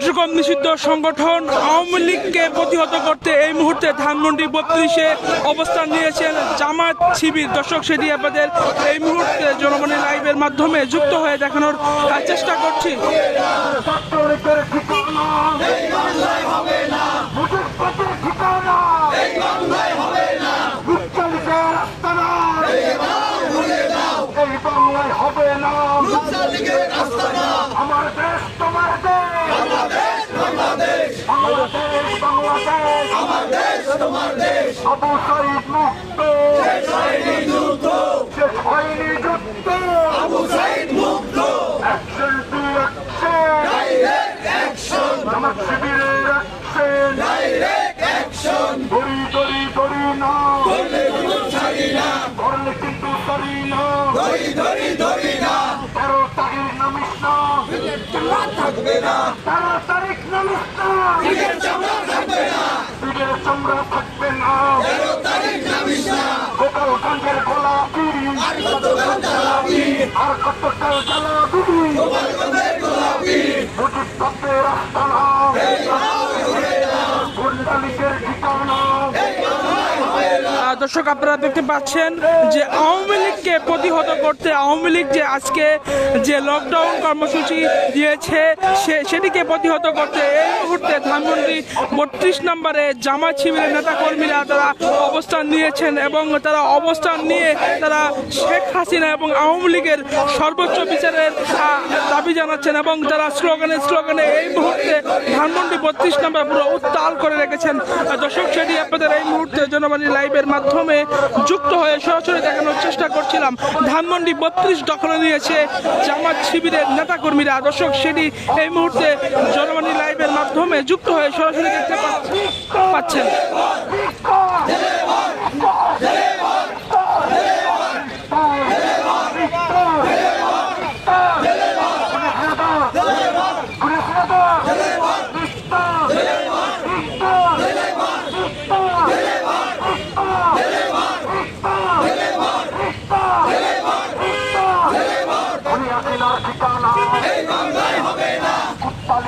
কার্যক্রম নিষিদ্ধ সংগঠন আওয়ামী লীগকে প্রতিহত করতে এই মুহূর্তে ধানমন্ডি বত্রিশে অবস্থান নিয়েছেন জামাত শিবির। দর্শক, সেটি আপনাদের এই মুহূর্তে জনগণের লাইভের মাধ্যমে যুক্ত হয়ে দেখানোর চেষ্টা করছি ছাত্রলীগের ঠিকানা এই বাংলায় হবে না মুজিববাদের ঠিকানা এই বাংলায় হবে না মুক্তালীগের আস্তানা এই বাংলায় হবে না মুক্তালীগের আস্তানা আমার দেশ তোমার দেশ বাংলাদেশ বাংলাদেশ বাংলাদেশ বাংলাদেশ আমার দেশ তোমার দেশ। আবু সাইদ মুক্ত। শেষ হয়নি যুদ্ধ। শেষ হয়নি যুদ্ধ। আবু সাইদ মুক্ত। Action to action direct action আমার শিবিরের অ্যাকশন ডাইরেক্ট অ্যাকশন দড়ি দড়ি দড়ি না। করলে কোনো ছাড়ি না। করলে কিন্তু ছাড়ি না। দড়ি দড়ি দড়ি না তেরো তারিখ নামিস না চামড়া থাকবে না তেরো তারিখ নামিস না চামড়া থাকবে না পিঠের চামড়া থাকবে না তেরো তারিখ নামিস না গোলাপি আর কত জ্বালাবি আর কত কাল জ্বালাবি? দর্শক, আপনারা দেখতে পাচ্ছেন যে আওয়ামী লীগকে প্রতিহত করতে, আওয়ামী লীগ যে আজকে যে লকডাউন কর্মসূচি দিয়েছে, সে, সেটিকে প্রতিহত করতে এই মুহূর্তে ধানমন্ডি বত্রিশ নম্বরে জামাত শিবিরের নেতাকর্মীরা তারা অবস্থান নিয়েছেন এবং তারা অবস্থান নিয়ে তারা শেখ হাসিনা এবং আওয়ামী লীগের সর্বোচ্চ বিচারের দাবি জানাচ্ছেন এবং তারা স্লোগানে স্লোগানে এই মুহূর্তে ধানমন্ডি বত্রিশ নম্বর পুরো উত্তাল করে রেখেছেন। দর্শক, সেটি আপনাদের এই মুহূর্তে জনবাণী লাইভের মাধ্যমে যুক্ত হয়ে সরাসরি দেখানোর চেষ্টা করছিলাম। ধানমন্ডি বত্রিশ দখলে নিয়েছে জামাত শিবিরের নেতাকর্মীরা। দর্শক, সেটি এই মুহূর্তে জনমানি লাইভের মাধ্যমে যুক্ত হয়ে সরাসরি দেখতে পাচ্ছেন ঠিকানা এই বাংলায় হবে না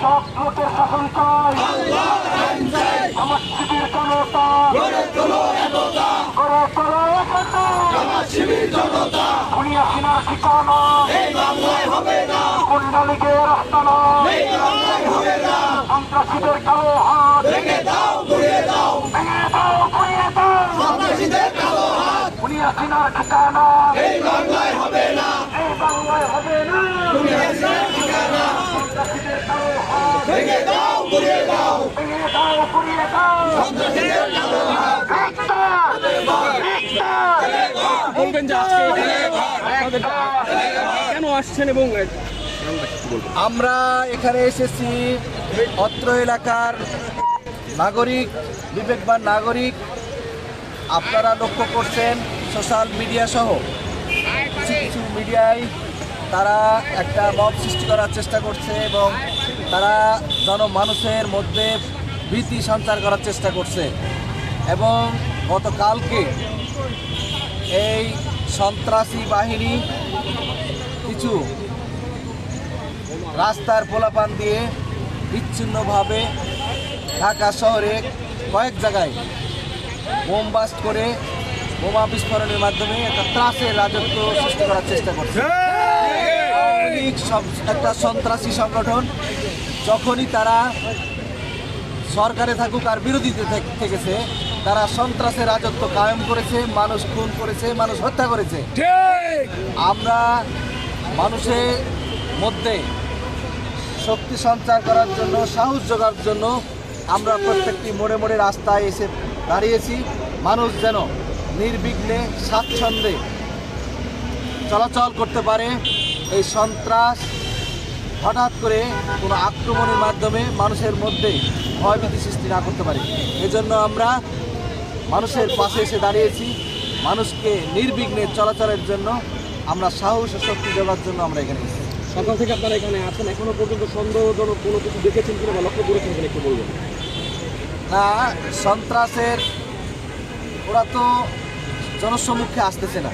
সৎ লোকের শাসন চাই আমার শিবির জনতা গড়ে তোলো একতা গড়ে তোলো একতা আমার শিবির জনতা দুনিয়া সিনার ঠিকানা এই বাংলায় হবে না। কুণ্ডালিকের আস্তানা এই বাংলায় হবে না। সন্ত্রাসীদের কালো হাত ভেঙে দাও গুড়িয়ে দাও ভেঙে দাও গুড়িয়ে দাও সন্ত্রাসীদের কালো হাত দুনিয়া সিনার ঠিকানা। এই বাংলায় হবে না এই বাংলায় হবে না দুনিয়া সিনার ঠিকানা। সন্ত্রাসীদের কালো হাত ভেঙে দাও গুড়িয়ে দাও। ভেঙে দাও গুড়িয়ে দাও। সন্ত্রাসীদের কালো হাত একটা একটা। বলবেন যে আজকে আপনাদের কেন আসছেন এবং আমরা এখানে এসেছি অত্র এলাকার নাগরিক বিবেকবান নাগরিক। আপনারা লক্ষ্য করছেন সোশ্যাল মিডিয়া সহ কিছু কিছু মিডিয়ায় তারা একটা মব সৃষ্টি করার চেষ্টা করছে এবং তারা জনমানুষের মধ্যে ভীতি সঞ্চার করার চেষ্টা করছে। এবং গতকালকে এই সন্ত্রাসী বাহিনী কিছু রাস্তার পোলাপান দিয়ে বিচ্ছিন্নভাবে ঢাকা শহরে কয়েক জায়গায় বোম বাস্ট করে বোমা বিস্ফোরণের মাধ্যমে একটা ত্রাসের রাজত্ব সৃষ্টি করার চেষ্টা করছে। একটা সন্ত্রাসী সংগঠন যখনই তারা সরকারে থাকুক আর বিরোধীতে থেকেছে, তারা সন্ত্রাসের রাজত্ব কায়েম করেছে, মানুষ খুন করেছে, মানুষ হত্যা করেছে। আমরা মানুষের মধ্যে শক্তি সঞ্চার করার জন্য, সাহস জোগার জন্য আমরা প্রত্যেকটি মোড়ে মোড়ে রাস্তায় এসে দাঁড়িয়েছি। মানুষ যেন নির্বিঘ্নে, স্বাচ্ছন্দ্যে চলাচল করতে পারে। এই সন্ত্রাস হঠাৎ করে কোনো আক্রমণের মাধ্যমে মানুষের মধ্যে ভয়ভীতি সৃষ্টি না করতে পারে। এজন্য আমরা মানুষের পাশে এসে দাঁড়িয়েছি। মানুষকে নির্বিঘ্নে চলাচলের জন্য আমরা সাহস ও শক্তি দেওয়ার জন্য আমরা এখানে এসেছি। সকাল থেকে আপনারা এখানে আছেন এখনও পর্যন্ত সন্দেহজনক কোনো কিছু দেখেছেন কিনা বা লক্ষ্য করেছেন কিনা একটু বলবেন। না সন্ত্রাসের ওরা তো জনসম্মুখে আসতেছে না।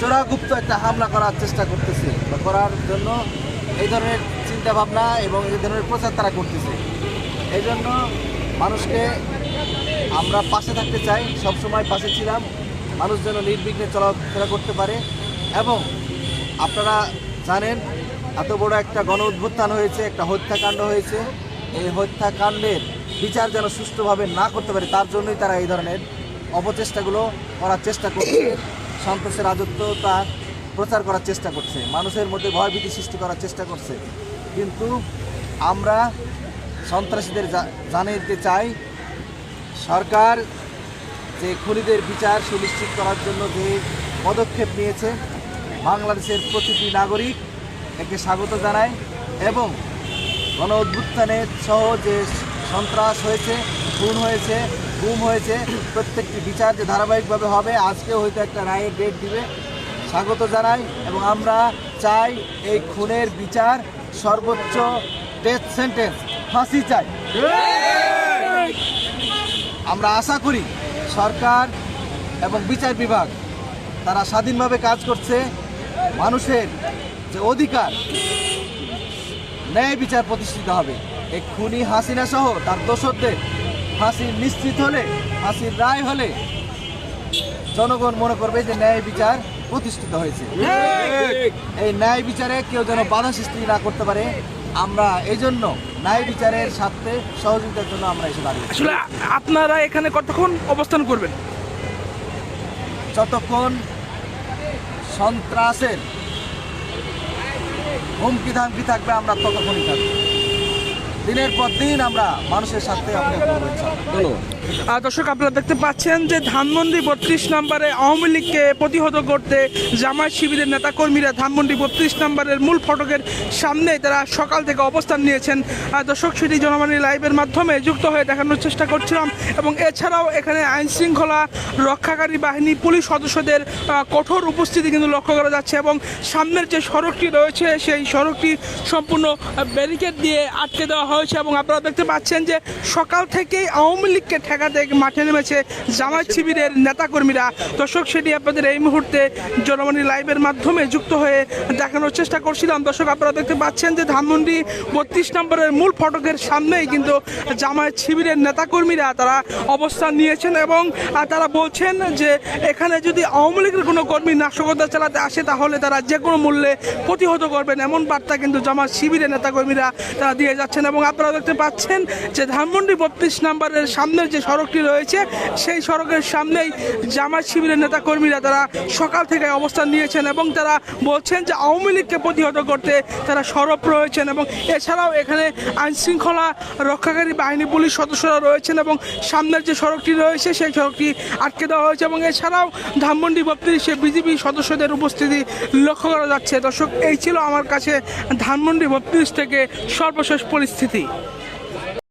চোরাগুপ্ত একটা হামলা করার চেষ্টা করতেছে বা করার জন্য এই ধরনের চিন্তা ভাবনা এবং এই ধরনের প্রচার তারা করতেছে। এই জন্য মানুষকে আমরা পাশে থাকতে চাই, সবসময় পাশে ছিলাম। মানুষ যেন নির্বিঘ্নে চলাফেরা করতে পারে এবং আপনারা জানেন, এত বড় একটা গণ উদ্ভুত্থান হয়েছে, একটা হত্যাকাণ্ড হয়েছে। এই হত্যাকাণ্ডের বিচার যেন সুষ্ঠুভাবে না করতে পারে, তার জন্যই তারা এই ধরনের অপচেষ্টাগুলো করার চেষ্টা করছে। সন্ত্রাসের রাজত্ব তার প্রচার করার চেষ্টা করছে। মানুষের মধ্যে ভয়ভীতি সৃষ্টি করার চেষ্টা করছে। কিন্তু আমরা সন্ত্রাসীদের জানিয়ে দিতে চাই, সরকার যে খুনিদের বিচার সুনিশ্চিত করার জন্য যে পদক্ষেপ নিয়েছে, বাংলাদেশের প্রতিটি নাগরিক একে স্বাগত জানায় এবং গণ উদ্ভুত্থানে সহ যে সন্ত্রাস হয়েছে, খুন হয়েছে গুম হয়েছে। প্রত্যেকটি বিচার যে ধারাবাহিকভাবে হবে, আজকেও হয়তো একটা রায়ের ডেট দিবে। স্বাগত জানাই এবং আমরা চাই এই খুনের বিচার সর্বোচ্চ ডেথ সেন্টেন্স ফাঁসি চাই। আমরা আশা করি সরকার এবং বিচার বিভাগ তারা স্বাধীনভাবে কাজ করছে। মানুষের যে অধিকার, ন্যায় বিচার প্রতিষ্ঠিত হবে। এই খুনি হাসিনা সহ তার দোষরদের ফাঁসি নিশ্চিত হলে ফাঁসির রায় হলে জনগণ মনে করবে যে ন্যায় বিচার প্রতিষ্ঠিত হয়েছে। এই ন্যায় বিচারে কেউ যেন বাধা সৃষ্টি না করতে পারে আমরা এই জন্য ন্যায় বিচারের স্বার্থে সহযোগিতার জন্য আমরা এসে দাঁড়িয়ে আসলে আপনারা এখানে কতক্ষণ অবস্থান করবেন? যতক্ষণ সন্ত্রাসের হুমকি ধামকি থাকবে আমরা ততক্ষণই থাকব। দিনের পর দিন আমরা মানুষের সাথে আহ, দর্শক, আপনারা দেখতে পাচ্ছেন যে ধানমন্ডি বত্রিশ নম্বরে আওয়ামী লীগকে প্রতিহত করতে জামায়াত শিবিরের নেতাকর্মীরা ধানমন্ডি বত্রিশ নম্বরের মূল ফটকের সামনে তারা সকাল থেকে অবস্থান নিয়েছেন। দর্শক, সেটি জনমানী লাইভের মাধ্যমে যুক্ত হয়ে দেখানোর চেষ্টা করছিলাম এবং এছাড়াও এখানে আইন শৃঙ্খলা রক্ষাকারী বাহিনী, পুলিশ সদস্যদের কঠোর উপস্থিতি কিন্তু লক্ষ্য করা যাচ্ছে এবং সামনের যে সড়কটি রয়েছে, সেই সড়কটি সম্পূর্ণ ব্যারিকেড দিয়ে আটকে দেওয়া হয়েছে এবং আপনারা দেখতে পাচ্ছেন যে সকাল থেকেই আওয়ামী লীগকে ঠেকাতে মাঠে নেমেছে জামায়াত শিবিরের নেতাকর্মীরা। দর্শক, সেটি আপনাদের এই মুহূর্তে জনমণি লাইভের মাধ্যমে যুক্ত হয়ে দেখানোর চেষ্টা করছিলাম। দর্শক, আপনারা দেখতে পাচ্ছেন যে ধানমন্ডি বত্রিশ নম্বরের মূল ফটকের সামনেই কিন্তু জামায়াত শিবিরের নেতাকর্মীরা তারা অবস্থান নিয়েছেন এবং তারা বলছেন যে এখানে যদি আওয়ামী লীগের কোনো কর্মী নাশকতা চালাতে আসে, তাহলে তারা যে কোনো মূল্যে প্রতিহত করবেন। এমন বার্তা কিন্তু জামাত শিবিরের নেতাকর্মীরা তারা দিয়ে যাচ্ছেন এবং আপনারা দেখতে পাচ্ছেন যে ধানমন্ডি বত্রিশ নম্বরের সামনের যে সড়কটি রয়েছে, সেই সড়কের সামনেই জামাত শিবিরের নেতাকর্মীরা তারা সকাল থেকে অবস্থান নিয়েছেন এবং তারা বলছেন যে আওয়ামী লীগকে প্রতিহত করতে তারা সরব রয়েছেন এবং এছাড়াও এখানে আইন শৃঙ্খলা রক্ষাকারী বাহিনী পুলিশ সদস্যরা রয়েছেন এবং সামনের যে সড়কটি রয়েছে, সেই সড়কটি আটকে দেওয়া হয়েছে এবং এছাড়াও ধানমন্ডি বত্রিশে বিজেপি সদস্যদের উপস্থিতি লক্ষ্য করা যাচ্ছে। দর্শক, এই ছিল আমার কাছে ধানমন্ডি বত্রিশ থেকে সর্বশেষ পরিস্থিতি।